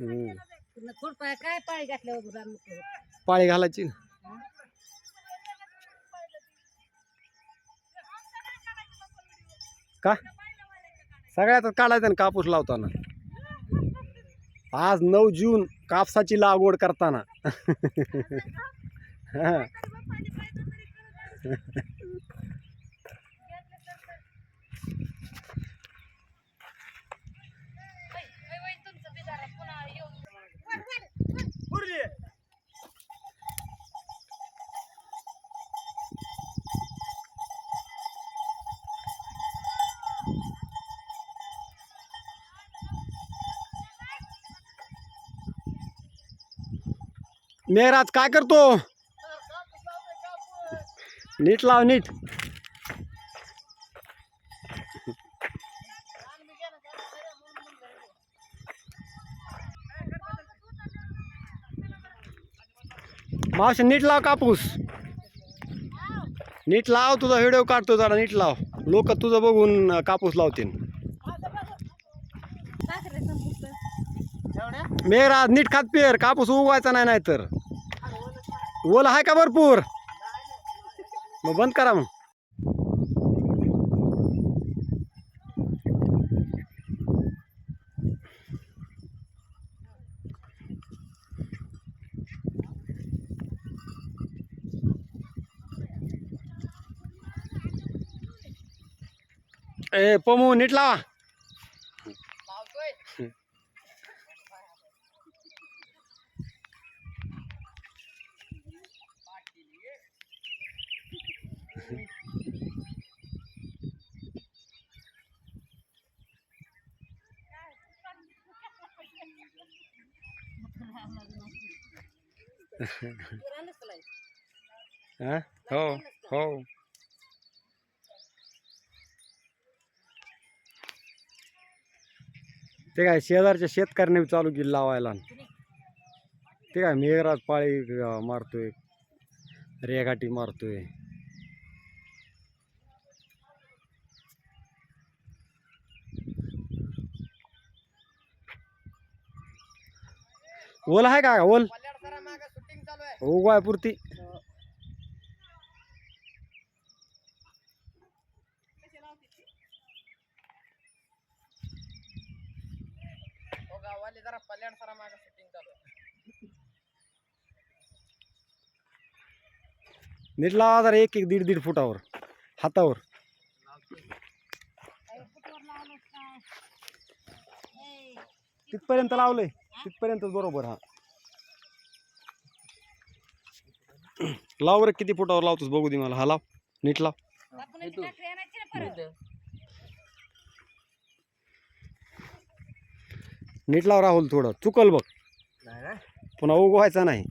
काय घातल्यावर. पाळी घालायची ना. का? सगळ्यात काढायचं ना कापूस लावताना. आज नऊ जून कापसाची लागवड करताना. हा. मेहराज काय करतो नीट लाव नीट मावशी नीट लाव कापूस. नीट लाव तुझा व्हिडिओ काढतो जरा नीट लाव. लोक तुझं बघून कापूस लावतील. मेरा नीट खात पेर. कापूस उगवायचा नाही नाहीतर. ओल आहे का भरपूर? मग बंद करा मग. ए पमू नीट लावा रानच लाय. हा? हो ते काय शेजारच्या शेतकऱ्याने चालू केली लावायला. ते काय मेघराज पाळी मारतोय. रेघाटी मारतोय. ओल आहे का ओल? उगवाय पुरती नीट लावा जरा एक एक दीड दीड फुटावर हातावर. तिथपर्यंत लावलंय. तिथपर्यंत बरोबर हा. लाव बरं किती फुटावर लावतोस बघू दे मला. हा लाव. नीट लाव. नीट लाव राहुल थोडं. चुकल बघ. पुन्हा उगवायचा नाही.